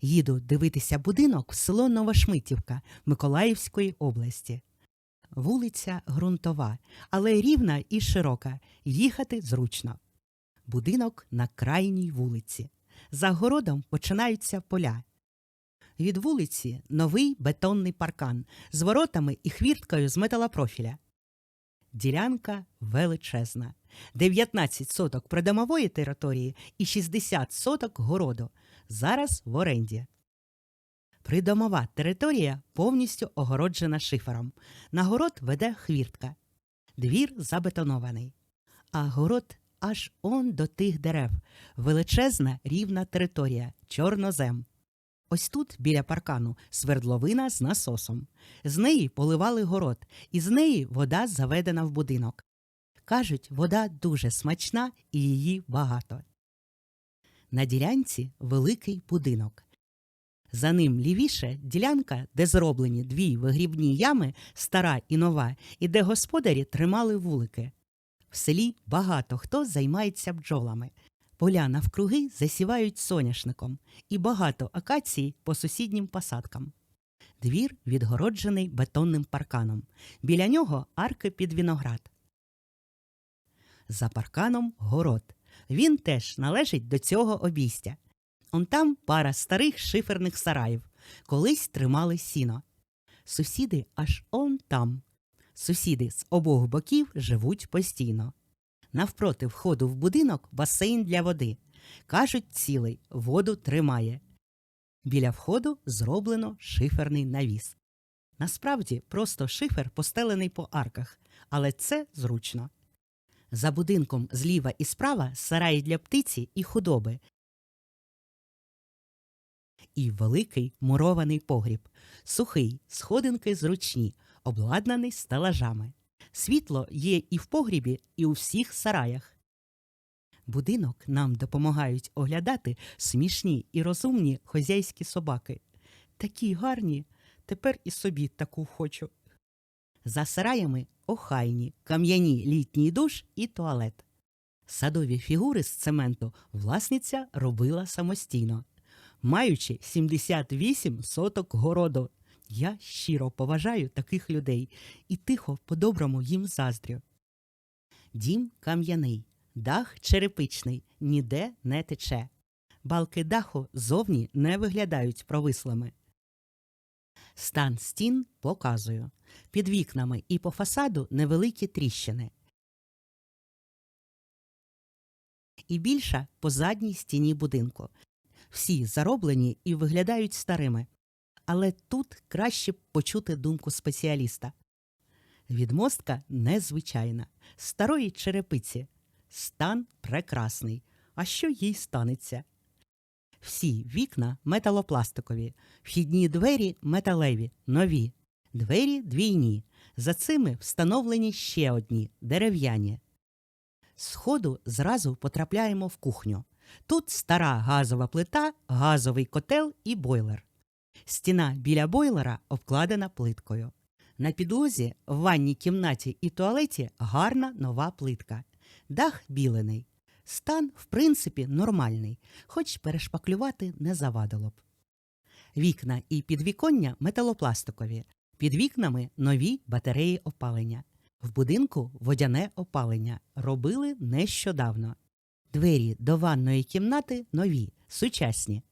Їду дивитися будинок в село Новошмитівка Миколаївської області. Вулиця ґрунтова, але рівна і широка. Їхати зручно. Будинок на крайній вулиці. За городом починаються поля. Від вулиці новий бетонний паркан з воротами і хвірткою з металопрофіля. Ділянка величезна. 19 соток придомової території і 60 соток городу. Зараз в оренді. Придомова територія повністю огороджена шифером. На город веде хвіртка. Двір забетонований. А город аж он до тих дерев. Величезна рівна територія, чорнозем. Ось тут, біля паркану, свердловина з насосом. З неї поливали город, і з неї вода заведена в будинок. Кажуть, вода дуже смачна і її багато. На ділянці великий будинок. За ним лівіше ділянка, де зроблені дві вигрібні ями, стара і нова, і де господарі тримали вулики. В селі багато хто займається бджолами. Поля навкруги засівають соняшником і багато акацій по сусіднім посадкам. Двір відгороджений бетонним парканом. Біля нього арки під виноград. За парканом город. Він теж належить до цього обійстя. Он там пара старих шиферних сараїв. Колись тримали сіно. Сусіди аж он там. Сусіди з обох боків живуть постійно. Навпроти входу в будинок басейн для води. Кажуть, цілий воду тримає. Біля входу зроблено шиферний навіс. Насправді просто шифер постелений по арках, але це зручно. За будинком зліва і справа сараї для птиці і худоби. І великий мурований погріб, сухий, сходинки зручні, обладнаний стелажами. Світло є і в погрібі, і у всіх сараях. Будинок нам допомагають оглядати смішні і розумні хозяйські собаки. Такі гарні, тепер і собі таку хочу. За сараями охайні, кам'яні літній душ і туалет. Садові фігури з цементу власниця робила самостійно, маючи 78 соток городу. Я щиро поважаю таких людей і тихо по-доброму їм заздрю. Дім кам'яний, дах черепичний, ніде не тече. Балки даху зовні не виглядають провислими. Стан стін показую. Під вікнами і по фасаду невеликі тріщини. І більша по задній стіні будинку. Всі зароблені і виглядають старими. Але тут краще почути думку спеціаліста. Відмостка незвичайна, старої черепиці. Стан прекрасний. А що їй станеться? Всі вікна металопластикові, вхідні двері металеві, нові, двері двійні. За цими встановлені ще одні дерев'яні. З ходу зразу потрапляємо в кухню. Тут стара газова плита, газовий котел і бойлер. Стіна біля бойлера обкладена плиткою. На підлозі в ванній кімнаті і туалеті гарна нова плитка. Дах білений. Стан, в принципі, нормальний, хоч перешпаклювати не завадило б. Вікна і підвіконня металопластикові. Під вікнами нові батареї опалення. В будинку водяне опалення. Робили нещодавно. Двері до ванної кімнати нові, сучасні.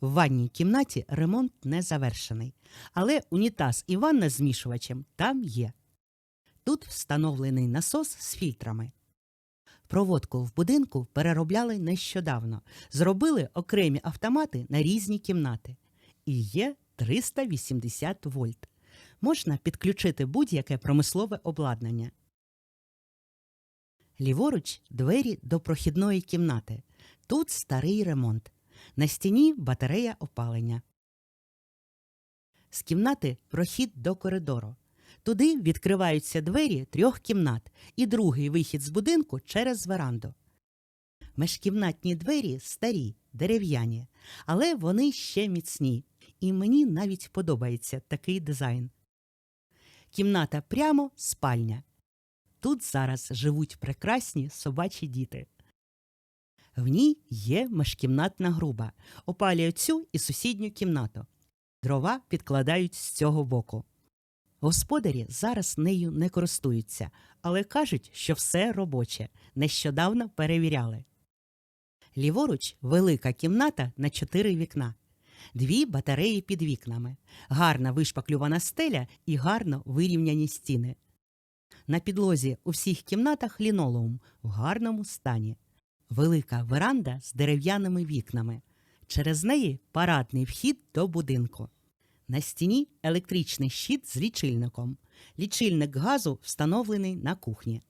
В ванній кімнаті ремонт не завершений, але унітаз і ванна з змішувачем там є. Тут встановлений насос з фільтрами. Проводку в будинку переробляли нещодавно, зробили окремі автомати на різні кімнати. І є 380 вольт. Можна підключити будь-яке промислове обладнання. Ліворуч двері до прохідної кімнати. Тут старий ремонт. На стіні батарея опалення. З кімнати прохід до коридору. Туди відкриваються двері трьох кімнат і другий вихід з будинку через веранду. Межкімнатні двері старі, дерев'яні, але вони ще міцні, і мені навіть подобається такий дизайн. Кімната прямо спальня. Тут зараз живуть прекрасні собачі діти. В ній є межкімнатна груба. Опалює цю і сусідню кімнату. Дрова підкладають з цього боку. Господарі зараз нею не користуються, але кажуть, що все робоче. Нещодавно перевіряли. Ліворуч велика кімната на чотири вікна, дві батареї під вікнами, гарна вишпаклювана стеля і гарно вирівняні стіни. На підлозі у всіх кімнатах лінолеум в гарному стані, велика веранда з дерев'яними вікнами. Через неї парадний вхід до будинку. На стіні електричний щит з лічильником. Лічильник газу встановлений на кухні.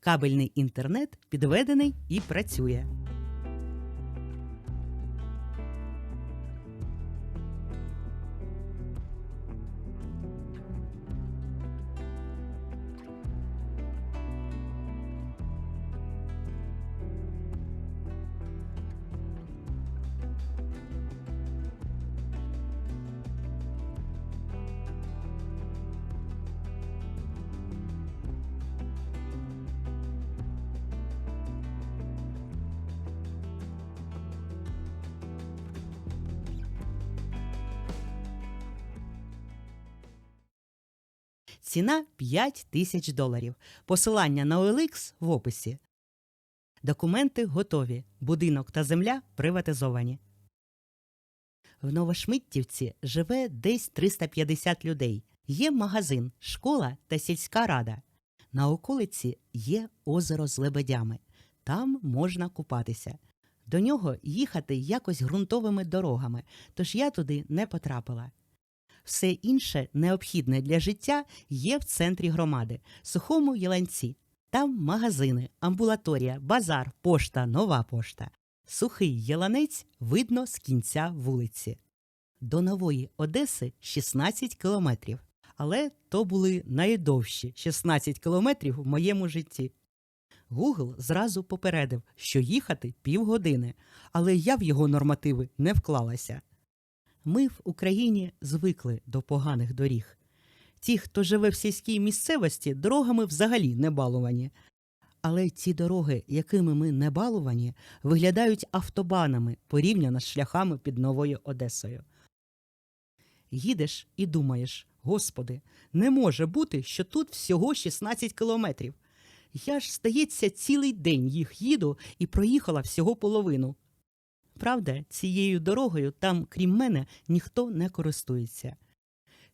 Кабельний інтернет підведений і працює. Ціна 5 тисяч доларів. Посилання на OLX в описі. Документи готові. Будинок та земля приватизовані. В Новошмиттівці живе десь 350 людей. Є магазин, школа та сільська рада. На околиці є озеро з лебедями. Там можна купатися. До нього їхати якось ґрунтовими дорогами, тож я туди не потрапила. Все інше необхідне для життя є в центрі громади, сухому Єланці. Там магазини, амбулаторія, базар, пошта, нова пошта. Сухий Єланець видно з кінця вулиці. До нової Одеси 16 кілометрів. Але то були найдовші 16 кілометрів в моєму житті. Гугл зразу попередив, що їхати півгодини, але я в його нормативи не вклалася. Ми в Україні звикли до поганих доріг. Ті, хто живе в сільській місцевості, дорогами взагалі не балувані. Але ці дороги, якими ми не балувані, виглядають автобанами порівняно з шляхами під Новою Одесою. Їдеш і думаєш, господи, не може бути, що тут всього 16 кілометрів. Я ж, здається, цілий день їх їду і проїхала всього половину. Правда, цією дорогою там, крім мене, ніхто не користується.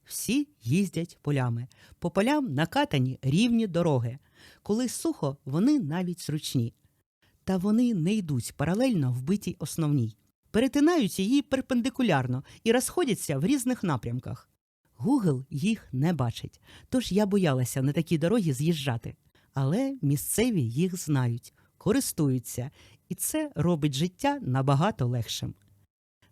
Всі їздять полями. По полям накатані рівні дороги. Коли сухо, вони навіть зручні. Та вони не йдуть паралельно вбитій основній. Перетинають її перпендикулярно і розходяться в різних напрямках. Гугл їх не бачить, тож я боялася на такі дороги з'їжджати. Але місцеві їх знають, користуються, і це робить життя набагато легшим.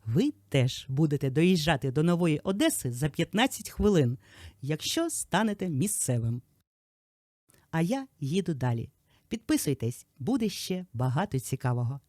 Ви теж будете доїжджати до Нової Одеси за 15 хвилин, якщо станете місцевим. А я їду далі. Підписуйтесь, буде ще багато цікавого.